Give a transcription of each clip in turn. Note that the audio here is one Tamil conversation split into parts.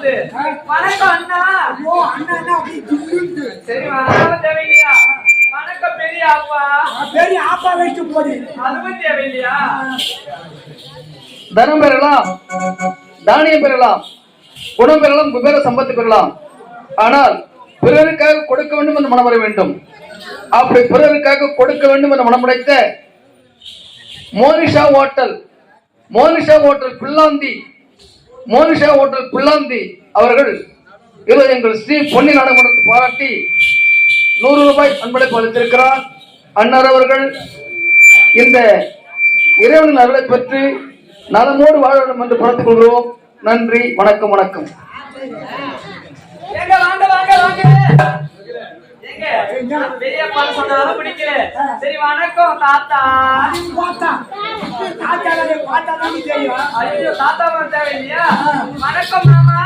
என்ன சொல்றது வணக்கம் அண்ணா. ஐயோ அண்ணா என்ன அப்படி துள்ளுந்து சரி வணக்கம் தேவையில்லையா? வணக்கம் பெரிய அப்பா பெரிய ஆப்பா வச்சு போடி. அதுவும் தேவையில்லையா? தனம் பெறலாம் தானியம் பெறலாம் குணம் பெறலாம் குபேர சம்பத்து பெறலாம். ஆனால் பிறருக்காக கொடுக்க வேண்டும் என்று மனம் வர வேண்டும். அப்படி பிறருக்காக கொடுக்க வேண்டும் என்று மனமுடைத்த Monisha hotel Monisha hotel Pillanthi Monisha hotel Pillanthi அவர்கள் இவர் எங்கள் ஸ்ரீ பொன்னி நாடகத்தை பாராட்டி நூறு ரூபாய் அன்பளிப்பு அளித்திருக்கிறார். அன்னார் அவர்கள் இந்த இறைவனின் அருளை பெற்று நலமோடு வாழ வேண்டும் என்று பார்த்துக் கொள்கிறோம். நன்றி வணக்கம் வணக்கம். பெரியப்பான்னு சொன்னாலும் பிடிக்கல. சரி வணக்கம் தாத்தா. அது பார்த்தா தாத்தா பார்த்தா தான் தெரியும். ஐயோ தாத்தா மாதிரி தேவையில்லையா? வணக்கம் மாமா.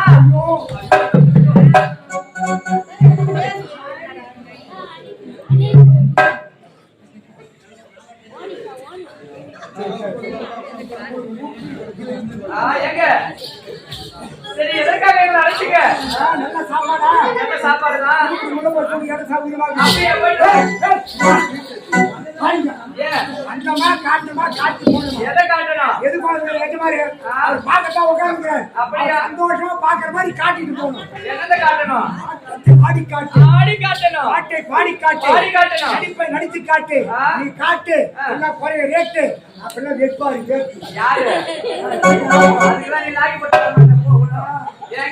எங்க? சரி எதற்காக எங்களை அழைச்சிங்க ஆ, நல்ல சாப்பாடா என்ன சாப்பாடு தான் போட்டு அந்தமா காட்டுமா காட்டு போடணும் எதை காட்டணும் எது மாதிரி அவர் பார்க்கத்தான் உட்காந்து அப்படியா? சந்தோஷமா பாக்குற மாதிரி காட்டிட்டு போகணும் என்னத்தை காட்டணும் பாடி காட்டு ஆடி காட்டணும் காட்டு பாடி காட்டு பாடி காட்டணும். நடிப்பை நடித்து காட்டு. நீ காட்டு. எல்லாம் குறைய ரேட்டு அப்படிலாம் வெட்பாரு யாரு அதுக்கெல்லாம் நீ லாகி போட்டு வா.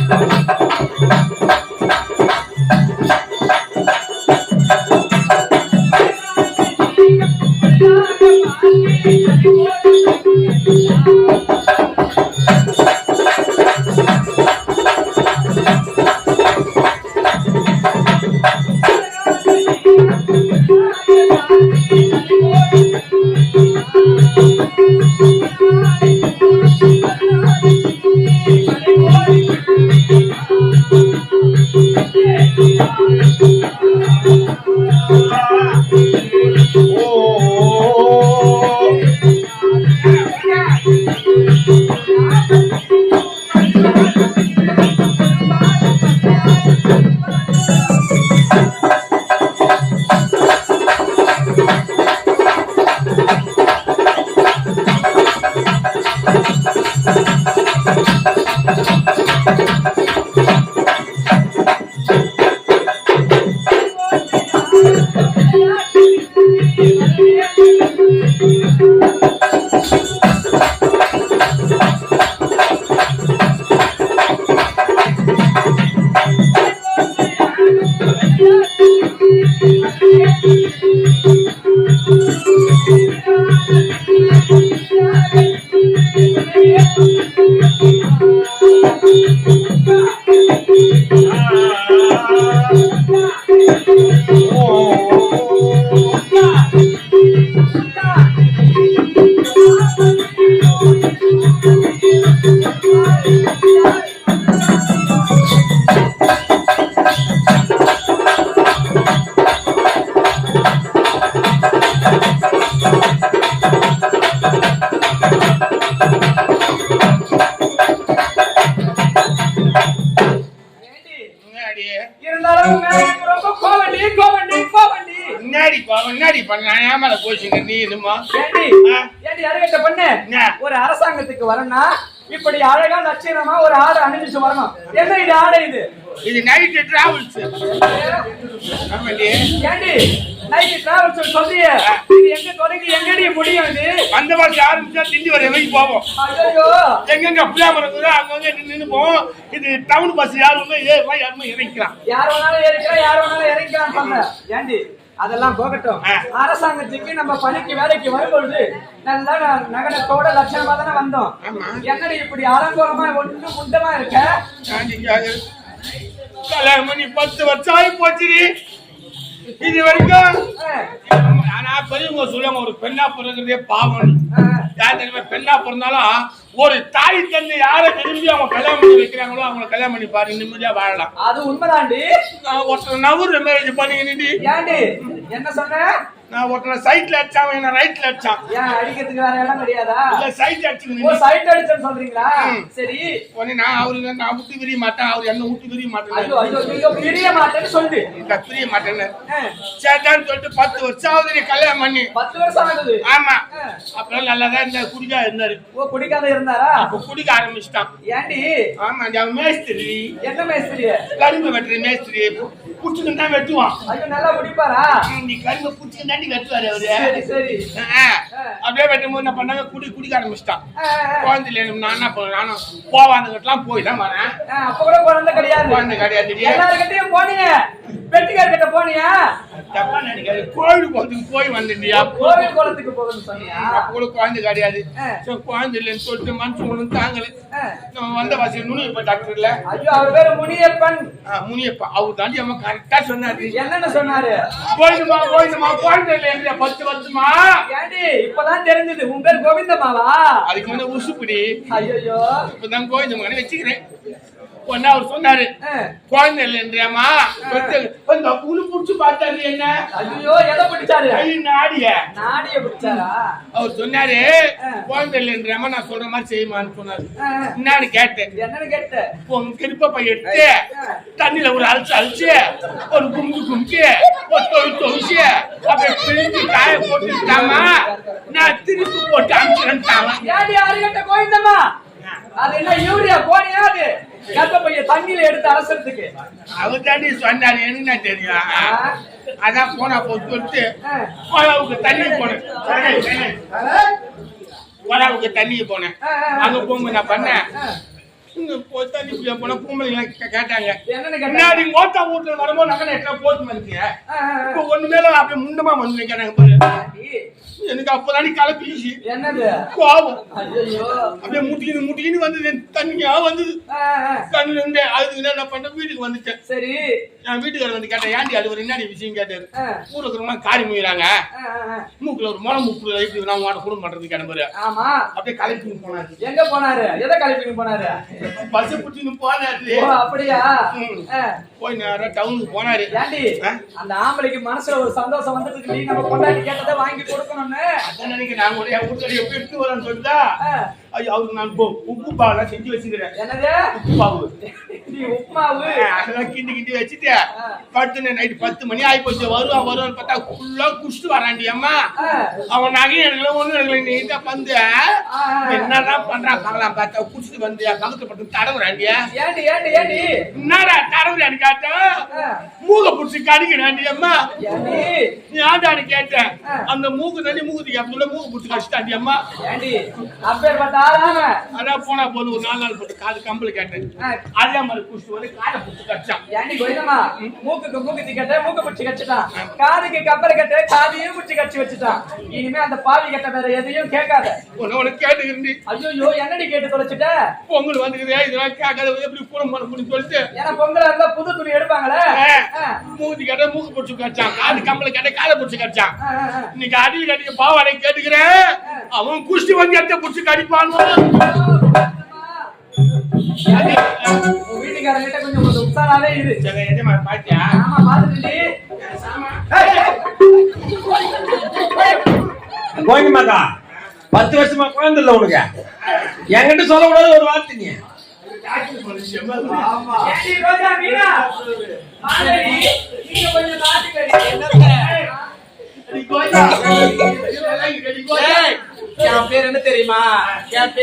நூற்றலாடி நிற்பாய். போ முன்னாடி பண்ண ஏமால போச்சுங்க நீ இதுமா. ஏண்டி? அருகட்ட பண்ணு? ஒரு அரசாங்கத்துக்கு வரணும்னா இப்படி அழகா லட்சணமா ஒரு ஆடை அணிஞ்சிச்சு வரணும். என்ன இது ஆடை இது? இது நைட்டு டிராவல்ஸ் ஏண்டி? நைட்டு டிராவல்ஸ் சொல்றியே. இது எங்க தொடங்கி எங்கடி முடியும் இது? அந்த வருஷம் ஆரம்பிச்சா திண்டி வர வரைக்கும் போவோம். ஐயோ எங்கெங்க புளியாமரம் இருக்குதோ அங்கங்க நின்று போவோம் இது டவுன் பஸ் யாருமே ஏறுவா யாருமே இறங்கிக்கலாம். யார் வேணாலும் ஏறிக்கலாம் யார் வேணாலும் இறங்கிக்கலாம் சொன்ன ஏண்டி? அதெல்லாம் போகட்டும். அரசாங்கத்துக்கு நம்ம பணிக்கு வேலைக்கு வரும்பொழுது நல்லா நகரத்தோட லட்சணமா தானே வந்தோம். என்னடி இப்படி அலங்கோலமா ஒண்ணு முண்டமா இருக்க? கல்யாணம் பண்ணி பத்து வருஷம் ஆகி போச்சுடி. இது வரைக்கும் ஆனா பெரியவங்க சொல்லுவாங்க ஒரு பெண்ணா பிறகுறதே பாவம் தெரியுமா பெண்ணா பிறந்தாலும் ஒரு தாய் தந்தை யாரை விரும்பி அவங்க கல்யாணம் பண்ணி வைக்கிறாங்களோ அவங்கள கல்யாணம் பண்ணி பாரு நிம்மதியா வாழலாம். அது உண்மைதாண்டி. ஒருத்தர் நவூர் மேரேஜ் பண்ணிக்கிட்டு என்ன சொன்ன? நான் ஒருத்தர் சைட்ல அடிச்சான் என்ன ரைட்ல அடிச்சான். ஏன் அடிக்கிறதுக்கு வேற இடம் கிடையாதா? இல்ல சைட் ஓ அடிச்சுக்கணும் சைட் அடிச்சேன்னு சொல்றீங்களா. சரி. உடனே நான் அவரு நான் விட்டு பிரிய மாட்டேன் அவர் என்ன விட்டு பிரிய ஐயோ மாட்டேன் ஐயோ ஐயோ பிரிய மாட்டேன்னு சொல்லு. இந்த பிரிய மாட்டேன்னு. சேட்டான்னு சொல்லிட்டு பத்து வருஷம் ஆகுது நீ கல்யாணம் பண்ணி. பத்து வருஷம் ஆகுது. ஆமா. அப்புறம் நல்லாதான் இருந்தா குடிக்கா இருந்தாரு. ஓ குடிக்காத இருந்தாரா? அப்ப குடிக்க ஆரம்பிச்சிட்டான். ஏண்டி? ஆமா அந்த மேஸ்திரி. என்ன மேஸ்திரி கரும்பு வெட்டுற மேஸ்திரி. புடிச்சுக்கு தான் வெட்டுவான். ஐயோ நல்லா குடிப்பாரா ம், நீ கரும்பு புடிச்சுக்கு தாண்டி வெட்டுவாரு அவரு. சரி அப்படியே வெட்டும் போது என்ன பண்ணாங்க? குடி குடிக்க ஆரம்பிச்சிட்டான். குழந்தை நான் என்ன பண்ணேன் நானும் போவாந்துக்கிட்டலாம் போய் தான் வரேன். அப்ப கூட குழந்தை கிடையாது. குழந்தை கிடையாது எல்லாருக்கிட்டையும் போனீங்க. வெட்டிக்கார் கிட்ட போனியா? தப்பா நினைக்காது. கோயில் குளத்துக்கு போய் வந்துட்டியா கோவில் குளத்துக்கு போகணும்னு சொன்னியா? அப்ப கூட குழந்தை கிடையாது. குழந்தை இல்லைன்னு சொல்லிட்டு மனுஷன் ஒன்றும் தாங்கல. நம்ம வந்த வாசி நுனியப்ப டாக்டர் இல்ல ஐயோ அவர் பேரு முனியப்பன். முனியப்பா. அவர் தாண்டி அம்மா கரெக்டா சொன்னாரு. என்னன்னு சொன்னாரு? கோயிலுமா கோயிலுமா குழந்தை இல்லையா பத்து வருஷமா? ஏண்டி இப்பதான் தெரிஞ்சது. உன் பேர் கோவிந்தம்மாவா? அதுக்கு வந்து உசுப்பிடி. ஐயோ இப்பதான் கோவிந்தம்மா வச்சுக்கிறேன். ஒன்னா அவர் சொன்னாரு. குழந்தை இல்லைன்றியாமா கொஞ்சம் புழு புடிச்சு பார்த்தாரு என்ன? ஐயோ எதை பிடிச்சாரு? கை நாடிய. நாடிய பிடிச்சாரா? அவர் சொன்னாரு. குழந்தை இல்லைன்றியாமா நான் சொல்ற மாதிரி செய்யுமான்னு சொன்னாரு. என்னன்னு கேட்டேன். என்னன்னு கிருப்ப எடுத்து தண்ணியில ஒரு அழிச்சு அழிச்சு ஒரு கும்பு கும்பி ஒரு தொழு தொழிச்சு அப்படியே பிழிஞ்சு காய போட்டுட்டாமா நான் திருப்பி போட்டு அனுப்பிச்சுட்டாங்க அது என்ன யூரியா போனியா அது? கத்த பைய தண்ணியில எடுத்து அலசுறதுக்கு. அவர் தாண்டி சொன்னாரு என்ன தெரியும். அதான் போனா போட்டு சொல்லிட்டு தண்ணி போனேன். கோலாவுக்கு தண்ணிக்கு போனேன். அங்க போகும்போது நான் பண்ணேன். தண்ணி குடிக்க போனா கே- கேட்டாங்க. கேட்ட முன்னாடி ஓட்டா வீட்டுல வரும்போது நகை எட்டா போட்டு ஆ. இப்ப ஒண்ணு மேல அப்படியே முண்டமா வந்து நிக்கிறாங்க பாரு. எனக்கு அப்பதானே கோபம் ஐயோ அப்படியே முட்டிக்கின்னு முட்டிக்கின்னு வந்தது. தண்ணியா வந்தது. கண்ணுல இருந்து அதுக்கு என்ன பண்ண வீட்டுக்கு வந்துட்டேன். சரி. என் வீட்டுக்காரர் வந்து கேட்டேன் ஏன்டி அது ஒரு என்னடி விஷயம்? கேட்டாரு. ஊர்ல இருக்கிறவங்க காரி முயிறாங்க. மூக்குல ஒரு முளை மூக்குல நான் உங்களோட குடும்பம் பண்றது கிளம்புற ஆமா. அப்படியே கலப்பி போனாரு. எங்க போனாரு? எதை கழிப்பின்னு போனாரு? பஸ் பிடிச்சின்னு போனாரு அப்படியா. போய் நேரா டவுனுக்கு போனாரு ஏண்டி? அந்த ஆம்பளைக்கு மனசுல ஒரு சந்தோஷம் வந்ததுக்கு நீ நம்ம கொண்டாடி கேட்டதை வாங்கி கொடுக்கணும்னு அதான் நினைக்கிறேன் நான் கூட என் வீட்டுல எப்படி சொல்லிட்டா ஆ. ஐயோ அவருக்கு நான் இப்போ உப்பு பாவெல்லாம் செஞ்சு வச்சுக்கிறேன். என்னது? உப்பு பாவு. நீ அதெல்லாம் கிண்டி கிண்டி வச்சுட்டு. படுத்துனேன் நைட்டு பத்து மணி ஆகி போச்சு. வருவான் வருவான்னு பார்த்தா ஃபுல்லா குடிச்சிட்டு வராண்டி அம்மா. அவன் நகையும் எடுக்கல ஒண்ணும் எடுக்கல. நீ வந்து. என்னதான் பண்றான் பார்க்கலாம் பார்த்தா குடிச்சிட்டு வந்து என் பக்கத்துல பட்டு தடவுறாண்டியா ஏண்டி ஏண்டி ஏண்டி? என்னடா தடவுறான்னு கேட்டா. மூக புடிச்சு கடிக்கிறாண்டி அம்மா. நீ ஆண்டான்னு கேட்டேன். அந்த மூக்கு தண்ணி மூக்குக்கு அப்படியே மூக்கு புடிச்சு கடிச்சிட்டாண்டி அம்மா. அப்பேற்பட்ட அதான் போனா போது ஒரு நாலு நாள் போட்டு காது கம்பளி கேட்டேன். அதே மாதிரி வந்து காதை புடிச்சு கடிச்சான் ஏண்டி கோயிலம்மா? மூக்குக்கு மூக்குத்தி கட்ட மூக்கு பிடிச்சி காதுக்கு கப்பல் கட்ட காதையும் பிடிச்சி கடிச்சு வச்சுட்டான். இனிமே அந்த பாவி கட்ட வேற எதையும் கேட்காத. உனக்கு கேட்டுக்கிறேன் ஐயோ என்னடி கேட்டு தொலைச்சிட்ட? பொங்கல் வந்துக்குது இதெல்லாம் கேட்காத எப்படி கூடம் பண்ண முடியும் சொல்லிட்டு. ஏன்னா பொங்கலா இருந்தா புது துணி எடுப்பாங்களே? மூக்குத்தி கேட்ட மூக்கு பிடிச்சு கடிச்சான். காது கம்பளி கேட்ட காதை பிடிச்சு கடிச்சான். இன்னைக்கு அடியில் கடிக்க பாவாடை கேட்டுக்கிறேன். அவன் குஷ்டி வந்து எத்த பிடிச்சு கடிப்பான். வீட்டுக்காரங்கிட்ட கொஞ்சம் கொஞ்சம் உற்சாராவே இரு. பாத்தியா? ஆமா பாத்துட்டு கோயிந்தமாக்கா பத்து வருஷமா குழந்தை இல்ல உனக்கு. என்கிட்ட சொல்லக்கூடாது ஒரு வார்த்தை நீ. ஒரு செம்மல் ரோஜா மீனா? மாதவி நீங்க கொஞ்சம் பாத்துக்கடி என் பேர் என்ன தெரியுமா? என்